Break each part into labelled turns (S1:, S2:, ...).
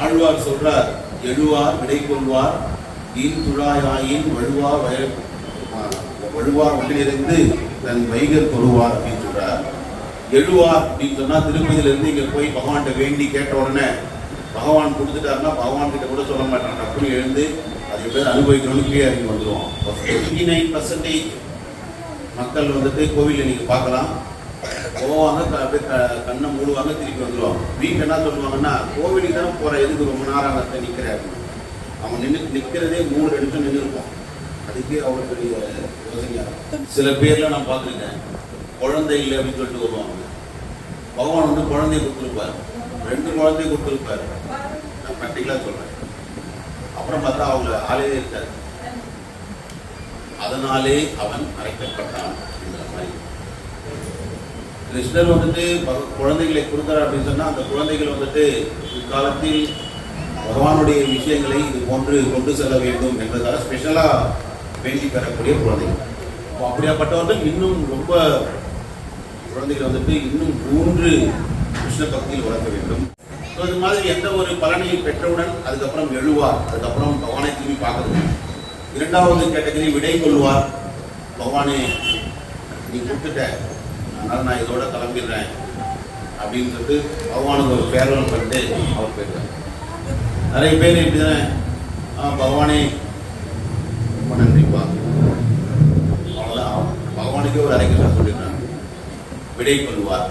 S1: ஆழ்வார் சொல்றார் எழுவார் விடை கொள்வார் ஈன் துழாயாயின் வழுவார் வய வழுவார் ஒன்றிலிருந்து தன் வைகர் தொழுவார் அப்படின்னு சொல்றார். எழுவார் அப்படின்னு சொன்னா திருப்பதியில இருந்து இங்க போய் பகவான்கிட்ட வேண்டி கேட்ட உடனே பகவான் கொடுத்துட்டாருன்னா பகவான் கிட்ட கூட சொல்ல மாட்டான். டக்குனு எழுந்து அது பேர் அனுபவிக்கணும்னு கீழே இறங்கி வந்துடுவோம் எயிட்டி நைன் பர்சன்டேஜ் மக்கள் வந்துட்டு கோவிலில் நீங்க பார்க்கலாம். போவாங்க அப்படியே க- கண்ணை மூடுவாங்க திருப்பி வந்துருவாங்க. வீட்டில் என்ன சொல்லுவாங்கன்னா கோவிலுக்கு தானே போற எதுக்கு ரொம்ப நேரம் அங்கே நிற்கிறாரு அவன் நின்று நிற்கிறதே மூணு நிமிஷம் நின்று இருப்பான். அதுக்கே அவ்வளோ பெரிய இருக்கும். சில பேர்லாம் நான் பார்த்துருக்கேன். குழந்தை இல்லை அப்படின்னு சொல்லிட்டு வருவாங்க. பகவான் வந்து குழந்தைய கொடுத்துருப்பாரு. ரெண்டு குழந்தைய கொடுத்துருப்பாரு. நான் ப்ராக்டிக்கலாக சொல்றேன். அப்புறம் பார்த்தா அவங்க ஆளே இருக்காரு. அதனாலே அவன் அழைக்கப்பட்டான் கிருஷ்ணர் வந்துட்டு பக- குழந்தைகளை கொடுக்குறார் அப்படின்னு சொன்னால் அந்த குழந்தைகள் வந்துட்டு இக்காலத்தில் பகவானுடைய விஷயங்களை இது போன்று கொண்டு செல்ல வேண்டும் என்பதால் ஸ்பெஷலாக வேண்டி பெறக்கூடிய குழந்தைகள். அப்போ அப்படியாப்பட்டவர்கள் இன்னும் ரொம்ப குழந்தைகள் வந்துட்டு இன்னும் மூன்று கிருஷ்ண பக்தியில் வளர்க்க வேண்டும். ஸோ இது மாதிரி எந்த ஒரு பலனையும் பெற்றவுடன் அதுக்கப்புறம் எழுவார். அதுக்கப்புறம் பகவானை திரும்பி பார்க்கறது. இரண்டாவது கேட்டகரி விடை கொள்வார். பகவானே நீ கொடுத்துட்ட அதனால நான் இதோட கிளம்பிடுறேன். அப்படின்னு சொல்லிட்டு பகவானுக்கு ஒரு பேரவன் பண்ணிட்டு அவர் போயிடுவார். நிறைய பேர் இப்படிதானே. ஆ பகவானே ரொம்ப நன்றிப்பா. அவ்வளோதான் பகவானுக்கே ஒரு அரைக்கிற சொல்லிடுறாங்க. விடை கொள்வார்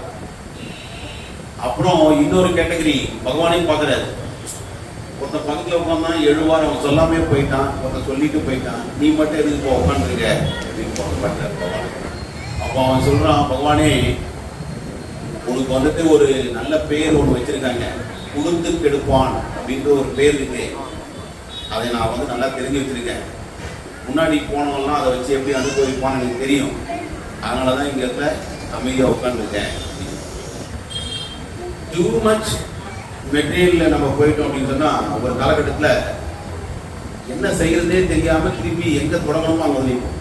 S1: அப்புறம் இன்னொரு கேட்டகரி பகவானையும் பார்க்குறாரு. ஒருத்தன் பக்கத்தில் உட்காந்தா எழுவார். அவன் சொல்லாமே போயிட்டான். ஒருத்தன் சொல்லிட்டு போயிட்டான். நீ மட்டும் எதுக்கு இப்போ உட்காந்துருக்க அப்படின்னு பார்க்குறாரு பகவான். அப்போ அவன் சொல்கிறான் பகவானே உனக்கு வந்துட்டு ஒரு நல்ல பேர் ஒன்று வச்சுருக்காங்க. குடுத்து கெடுப்பான் அப்படின்ற ஒரு பேர் இருக்கு. அதை நான் வந்து நல்லா தெரிஞ்சு வச்சுருக்கேன். முன்னாடி போனவெல்லாம் அதை வச்சு எப்படி அனுபவிப்பான்னு எனக்கு தெரியும். அதனால தான் இங்கே இருக்க அமைதியாக உட்காந்துருக்கேன் டூ மச் மெட்டீரியலில் நம்ம போயிட்டோம் அப்படின்னு சொன்னால் ஒரு காலகட்டத்தில் என்ன செய்கிறதே தெரியாமல் திருப்பி எங்கே தொடங்கணுமோ அங்கே வந்து நிற்போம்